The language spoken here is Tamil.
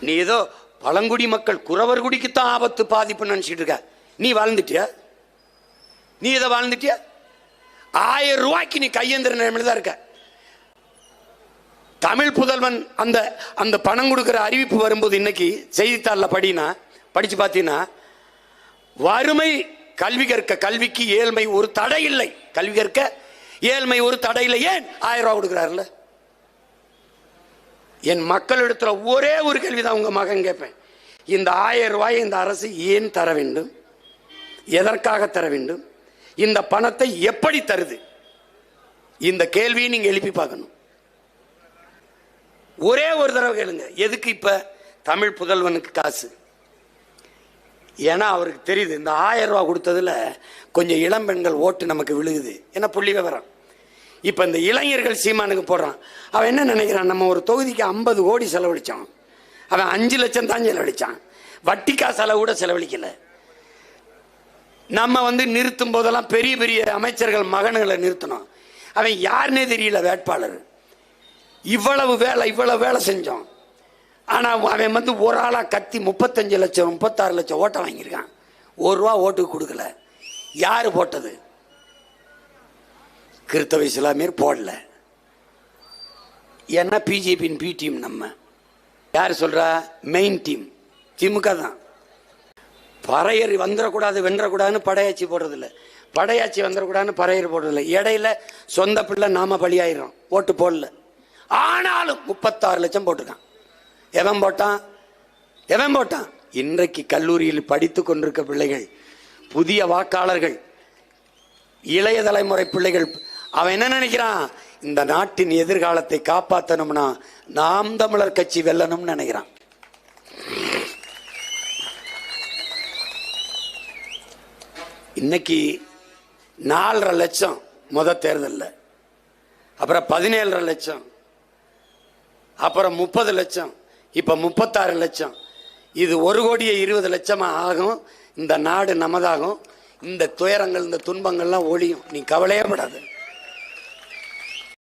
நீ ஏதோ பழங்குடி மக்கள் குறவர் குடிக்குத்தான் ஆபத்து பாதிப்புன்னு நினச்சிட்டு இருக்க. நீ வாழ்ந்துட்டியா? நீ இதை வாழ்ந்துட்டியா? ஆயிரம் ரூபாய்க்கு நீ கையெந்திர நிலைமையில் தான் இருக்க. தமிழ் புதல்வன் அந்த அந்த பணம் கொடுக்குற அறிவிப்பு வரும்போது இன்னைக்கு செய்தித்தாளில் படினா படித்து பார்த்தீங்கன்னா வறுமை கல்வி கற்க கல்விக்கு ஏழ்மை ஒரு தடை இல்லை. கல்வி கற்க ஏழ்மை ஒரு தடை இல்லை. ஏன்? ஆயிரம் ரூபா கொடுக்குறாருல்ல. என் மக்களிடத்துல ஒரே ஒரு கேள்வி தான் உங்க மகன் கேட்பேன். இந்த ஆயிரம் ரூபாயை இந்த அரசு ஏன் தர வேண்டும்? எதற்காக தர வேண்டும்? இந்த பணத்தை எப்படி தருது? இந்த கேள்வியை நீங்க எழுப்பி பார்க்கணும். ஒரே ஒரு தடவை கேளுங்க. எதுக்கு இப்ப தமிழ் புதல்வனுக்கு காசு? ஏன்னா அவருக்கு தெரியுது இந்த ஆயிரம் ரூபா கொடுத்ததுல கொஞ்சம் இளம் பெண்கள் ஓட்டு நமக்கு விழுகுது. ஏன்னா புள்ளி விவரம்? இப்போ இந்த இளைஞர்கள் சீமானுக்கு போடுறான். அவன் என்ன நினைக்கிறான்? நம்ம ஒரு தொகுதிக்கு ஐம்பது கோடி செலவழித்தான் அவன் அஞ்சு லட்சம் தான் செலவழிச்சான். வட்டிக்கா செலவு கூட செலவழிக்கலை. நம்ம வந்து நிறுத்தும் போதெல்லாம் பெரிய பெரிய அமைச்சர்கள் மகன்களை நிறுத்தணும். அவன் யாருன்னே தெரியல வேட்பாளர். இவ்வளவு வேலை இவ்வளவு வேலை செஞ்சோம். ஆனால் அவன் வந்து ஒரு ஆளாக கத்தி முப்பத்தஞ்சு லட்சம் முப்பத்தாறு லட்சம் ஓட்டை வாங்கியிருக்கான். ஒரு ரூபா ஓட்டுக்கு கொடுக்கல. யார் போட்டது? கிறித்தவ இஸ்லாமியர் போடல. ஏன்னா பிஜேபியின் பி டீம் நம்ம. யார் சொல்கிறா மெயின் டீம் திமுக தான். பறையர் வந்துடக்கூடாது வென்றக்கூடாதுன்னு படையாச்சி போடுறதில்ல. படையாச்சி வந்துடக்கூடாதுன்னு பறையர் போடுறதில்ல. இடையில சொந்த பிள்ளை நாம பலியாயிரும் ஓட்டு போடல. ஆனாலும் முப்பத்தாறு லட்சம் போட்டிருக்கான். எவன் போட்டான்? எவன் போட்டான்? இன்றைக்கு கல்லூரியில் படித்து கொண்டிருக்க பிள்ளைகள் புதிய வாக்காளர்கள் இளைய தலைமுறை பிள்ளைகள் அவன் என்ன நினைக்கிறான்? இந்த நாட்டின் எதிர்காலத்தை காப்பாற்றணும்னா நாம் தமிழர் கட்சி வெல்லணும்னு நினைக்கிறான். இன்னைக்கு நாலரை லட்சம் முத தேர்தலில். அப்புறம் பதினேழரை லட்சம். அப்புறம் முப்பது லட்சம். இப்போ முப்பத்தாறு லட்சம். இது ஒரு கோடியே இருபது லட்சமாக ஆகும். இந்த நாடு நமதாகும். இந்த துயரங்கள் இந்த துன்பங்கள்லாம் ஒழியும். நீ கவலையே படாது.